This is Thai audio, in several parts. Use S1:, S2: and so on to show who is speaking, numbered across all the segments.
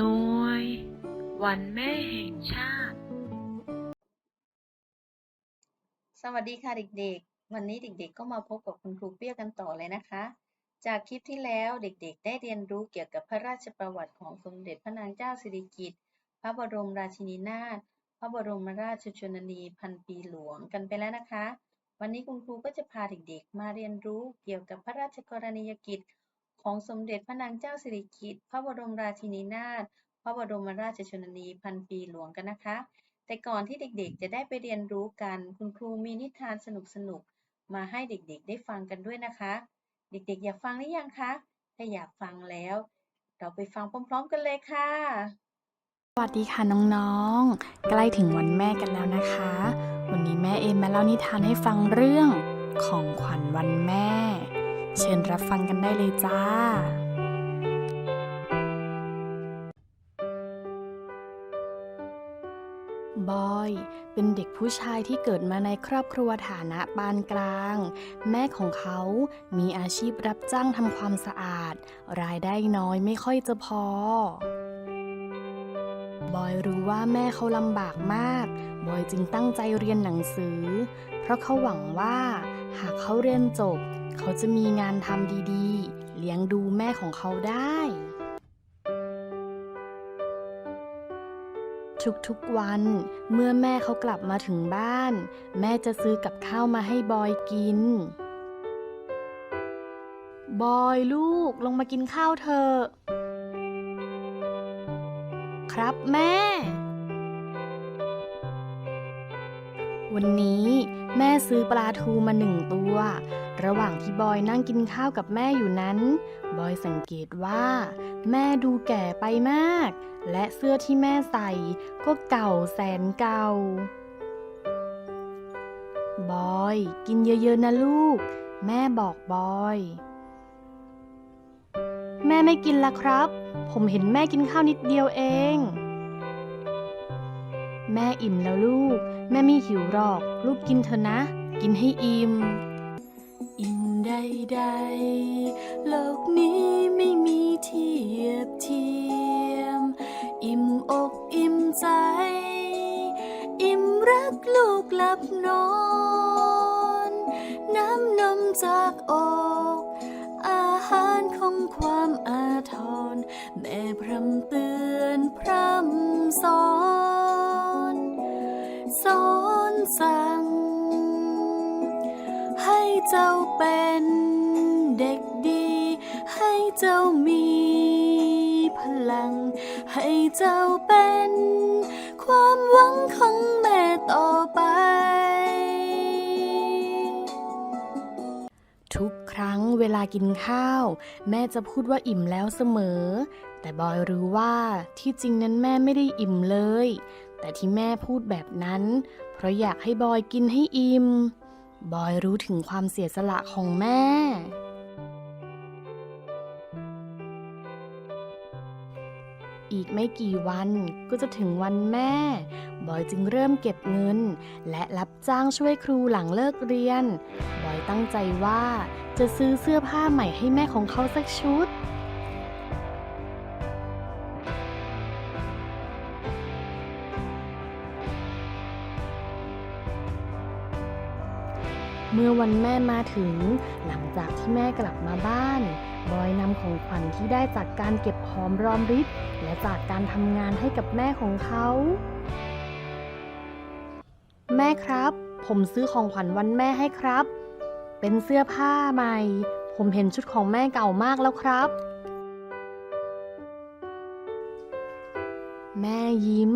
S1: นวันแม่แห่งชาติ
S2: สวัสดีค่ะเด็กๆ วันนี้เด็กๆ ก็มาพบกับคุณครูเปี้ยกันต่อเลยนะคะ จากคลิปที่แล้วเด็กๆ ได้เรียนรู้เกี่ยวกับพระราชประวัติของสมเด็จพระนางเจ้าสิริกิติ์ พระบรมราชินีนาถ พระบรมราชชนนีพันปีหลวงกันไปแล้วนะคะ วันนี้คุณครูก็จะพาเด็กๆ มาเรียนรู้เกี่ยวกับพระราชกรณียกิจ ของสมเด็จพระนางเจ้าสิริกิติ์พระบรมราชินีนาถพระบรมราชชนนีพันปีหลวงกันนะคะ แต่ก่อนที่เด็กๆ จะได้ไปเรียนรู้กัน คุณครูมีนิทานสนุกๆ มาให้เด็กๆ ได้ฟังกันด้วยนะคะ เด็กๆ อยากฟังหรือยังคะ ถ้าอยากฟังแล้ว เราไปฟังพร้อม ๆ กันเลยค่ะ
S3: สวัสดีค่ะน้องๆ ใกล้ถึงวันแม่กันแล้วนะคะ วันนี้แม่เอมมาเล่านิทานให้ฟังเรื่องของขวัญวันแม่ เชิญรับฟังกันได้เลยจ้า บอย เป็นเด็กผู้ชายที่เกิดมาในครอบครัวฐานะปานกลาง แม่ของเขามีอาชีพรับจ้างทำความสะอาด รายได้น้อยไม่ค่อยจะพอบอยรู้ว่าแม่เขาลำบากมาก บอยจึงตั้งใจเรียนหนังสือ เพราะเขาหวังว่า หากเขาเรียนจบ เขาจะมีงานทำดีๆ เลี้ยงดูแม่ของเขาได้ ทุกๆวัน เมื่อแม่เขากลับมาถึงบ้าน แม่จะซื้อกับข้าวมาให้บอยกิน บอยลูกลงมากินข้าวเถอะครับแม่ วันนี้แม่ซื้อปลาทูมาหนึ่งตัว ระหว่างที่บอยนั่งกินข้าวกับแม่อยู่นั้น บอยสังเกตว่า แม่ดูแก่ไปมาก และเสื้อที่แม่ใส่ก็เก่าแสนเก่า บอย กินเยอะๆนะลูก แม่บอกบอย แม่ไม่กินละครับ ผมเห็นแม่กินข้าวนิดเดียวเอง แม่อิ่มแล้วลูก แม่ไม่หิวหรอก ลูกกินเถอะนะ กินให้อิ่ม อิ่มใดๆ โลกนี้ไม่มีเทียบเทียม อิ่มอกอิ่มใจ อิ่มรักลูกหลับนอน น้ำนมจากอกอาหารของความอาทร แม่พร่ำเตือนพร่ำสอน สอนสั่ง ให้เจ้าเป็นเด็กดี ให้เจ้ามีพลัง ให้เจ้าเป็น ความหวังของแม่ต่อไป ทุกครั้งเวลากินข้าว แม่จะพูดว่าอิ่มแล้วเสมอ แต่บอยรู้ว่าที่จริงนั้นแม่ไม่ได้อิ่มเลย แต่ที่แม่พูดแบบนั้น เพราะอยากให้บอยกินให้อิ่ม บอยรู้ถึงความเสียสละของแม่ อีกไม่กี่วันก็จะถึงวันแม่ บอยจึงเริ่มเก็บเงิน และรับจ้างช่วยครูหลังเลิกเรียน บอยตั้งใจว่าจะซื้อเสื้อผ้าใหม่ให้แม่ของเขาสักชุด เมื่อวันแม่มาถึง หลังจากที่แม่กลับมาบ้าน บอยนำของขวัญที่ได้จากการเก็บหอมรอมริบและจากการทำงานให้กับแม่ของเขา แม่ครับ ผมซื้อของขวัญวันแม่ให้ครับ เป็นเสื้อผ้าใหม่ ผมเห็นชุดของแม่เก่ามากแล้วครับ แม่ยิ้ม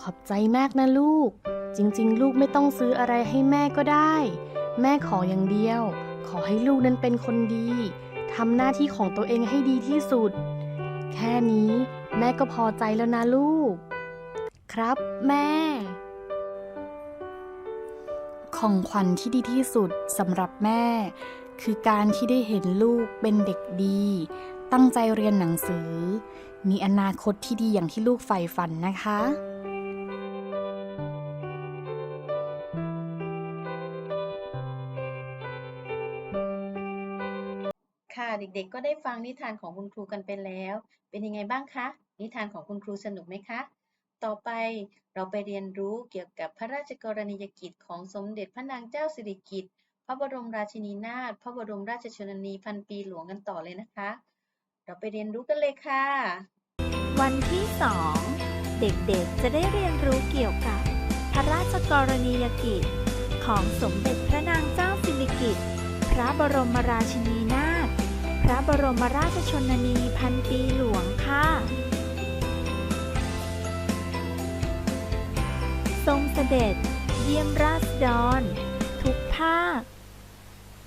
S3: ขอบใจมากนะลูก จริง ๆ ลูกไม่ต้องซื้ออะไรให้แม่ก็ได้ แม่ขออย่างเดียว ขอให้ลูกนั้นเป็นคนดีทำหน้าที่ของตัวเองให้ดีที่สุด แค่นี้แม่ก็พอใจแล้วนะลูก ครับแม่ ของขวัญที่ดีที่สุดสำหรับแม่ คือการที่ได้เห็นลูกเป็นเด็กดี ตั้งใจเรียนหนังสือ มีอนาคตที่ดีอย่างที่ลูกใฝ่ฝันนะคะ
S2: ด็กๆ ก็ได้ฟังนิทานของคุณครูกันไปแล้ว เป็นยังไงบ้างคะ นิทานของคุณครูสนุกไหมคะ ต่อไปเราไปเรียนรู้เกี่ยวกับพระราชกรณียกิจของสมเด็จพระนางเจ้าสิริกิติ์ พระบรมราชินีนาถ พระบรมราชชนนีพันปีหลวงกันต่อเลยนะคะ เราไปเรียนรู้กันเลยค่ะ
S4: วันที่สองเด็กๆ จะได้เรียนรู้เกี่ยวกับ พระราชกรณียกิจของสมเด็จพระนางเจ้าสิริกิติ์ พระบรมราชินีนาถ พระบรมราชชนนีพันปีหลวงค่ะ ทรงเสด็จ เยี่ยมราษฎร ทุกภาค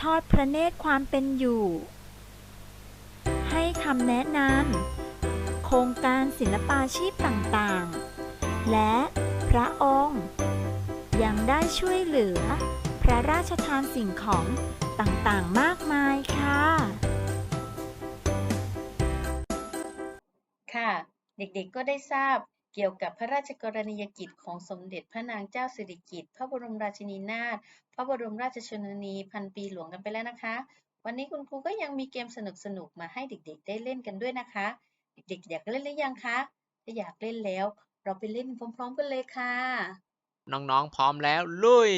S4: ทอดพระเนตรความเป็นอยู่ ให้คำแนะนำโครงการศิลปาชีพต่างๆ และพระองค์ยังได้ช่วยเหลือ พระราชทานสิ่งของต่างๆ มากมายค่ะ
S2: ค่ะ เด็กๆก็ได้ทราบเกี่ยวกับพระราชกรณียกิจของสมเด็จพระนางเจ้าสิริกิติ์ พระบรมราชินีนาถ พระบรมราชชนนีพันปีหลวงกันไปแล้วนะคะ วันนี้คุณครูก็ยังมีเกมสนุกๆมาให้เด็กๆ ได้เล่นกันด้วยนะคะ เด็กๆ อยากเล่นหรือยังคะ ถ้าอยากเล่นแล้ว เราไปเล่นพร้อม ๆ กันเลยค่ะ
S5: น้องๆ พร้อมแล้วลุย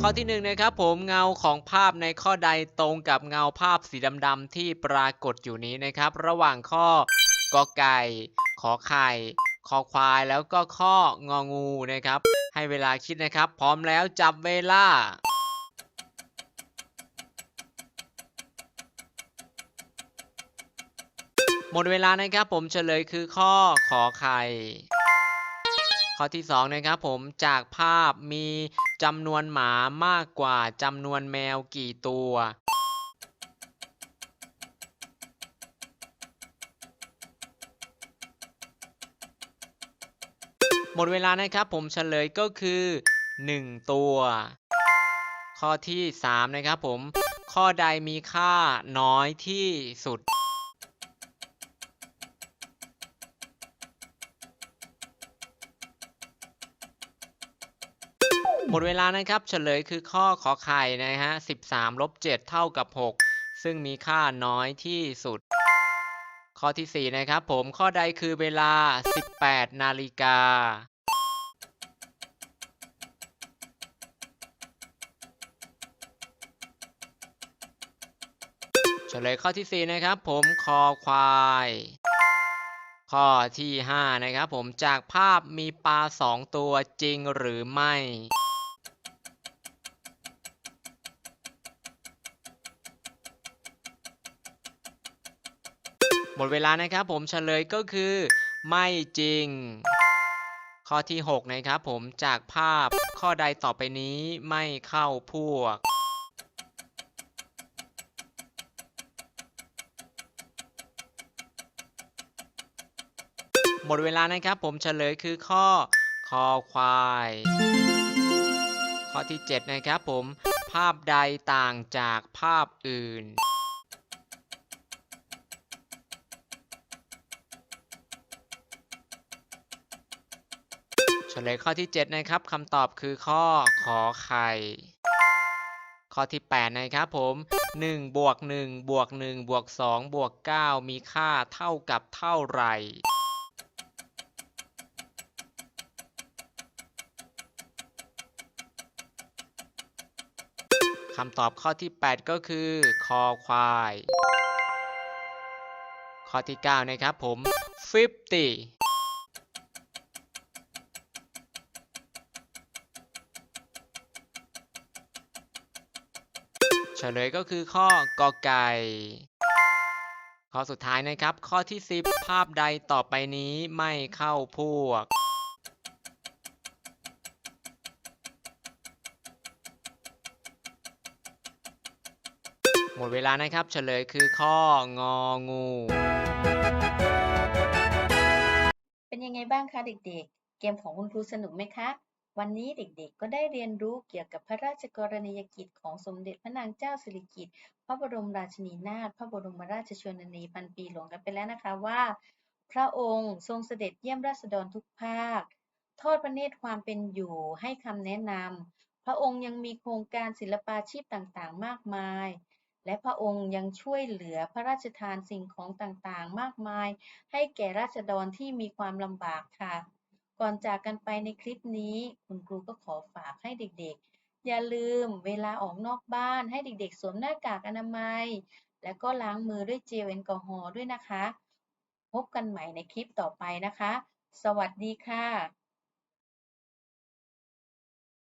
S5: ข้อที่หนึ่งนะครับผมเงาของภาพในข้อใดตรงกับเงาภาพสีดำๆที่ปรากฏอยู่นี้นะครับ ระหว่างข้อกอไก่ ขอไข่ คอควายแล้วก็ข้ององูนะครับ ให้เวลาคิดนะครับ พร้อมแล้วจับเวลาหมดเวลานะครับผมเฉลยคือข้อขอไข่ ข้อที่2นะครับผมจากภาพมี จำนวนหมามากกว่าจำนวนแมวกี่ตัว หมดเวลานะครับผมเฉลยก็คือ 1 ตัว ข้อที่ 3 นะครับผม ข้อใดมีค่าน้อยที่สุด หมดเวลานะครับ เฉลยคือข้อขอไข่นะฮะ 13ลบ7เท่ากับ 6 ซึ่งมีค่าน้อยที่สุด ข้อที่ 4 นะครับผม ข้อใดคือเวลา 18 นาฬิกาเฉลยข้อที่ 4 นะครับ ผมคอควาย ข้อที่ 5 นะครับ ผมจากภาพมีปลาสองตัวจริงหรือไม่ มดเวลานะครับผมเฉลยก็คือไม่จริง ข้อที่ 6 นะครับผมจากภาพข้อใดต่อไปนี้ไม่เข้าพวก หมดเวลานะครับผมเฉลยคือข้อคอควาย ข้อที่ 7 นะครับผมภาพใดต่างจากภาพอื่น เฉลยข้อที่ 7 นะครับคำตอบคือข้อขอไข่ ข้อที่ 8 นะครับผม1บวก1บวก1บวก2บวก9มีค่าเท่ากับเท่าไหร่คำตอบข้อที่ 8 ก็คือ คอควาย ข้อที่ 9 นะครับผม 50 ฉลยก็คือข้อกอไก่ ข้อสุดท้ายนะครับ ข้อที่ 10 ภาพใดต่อไปนี้ไม่เข้าพวก หมดเวลานะครับ เฉลยคือข้ององู
S2: เป็นยังไงบ้างคะเด็กๆ เกมของคุณครูสนุกไหมคะ วันนี้เด็กๆ ก็ได้เรียนรู้เกี่ยวกับพระราชกรณียกิจของสมเด็จพระนางเจ้าสิริกิติ์ พระบรมราชินีนาถ พระบรมราชชนนีพันปีหลวงกันไปแล้วนะคะว่า พระองค์ทรงเสด็จเยี่ยมราษฎรทุกภาค ทอดพระเนตรความเป็นอยู่ให้คำแนะนำ พระองค์ยังมีโครงการศิลปาชีพต่างๆ มากมาย และพระองค์ยังช่วยเหลือพระราชทานสิ่งของต่างๆ มากมาย ให้แก่ราษฎรที่มีความลำบากค่ะ ก่อนจากกันไปในคลิปนี้ คุณครูก็ขอฝากให้เด็กๆ อย่าลืมเวลาออกนอกบ้านให้เด็กๆ สวมหน้ากากอนามัย และก็ล้างมือด้วยเจลแอลกอฮอล์ด้วยนะคะ พบกันใหม่ในคลิปต่อไปนะคะ สวัสดีค่ะ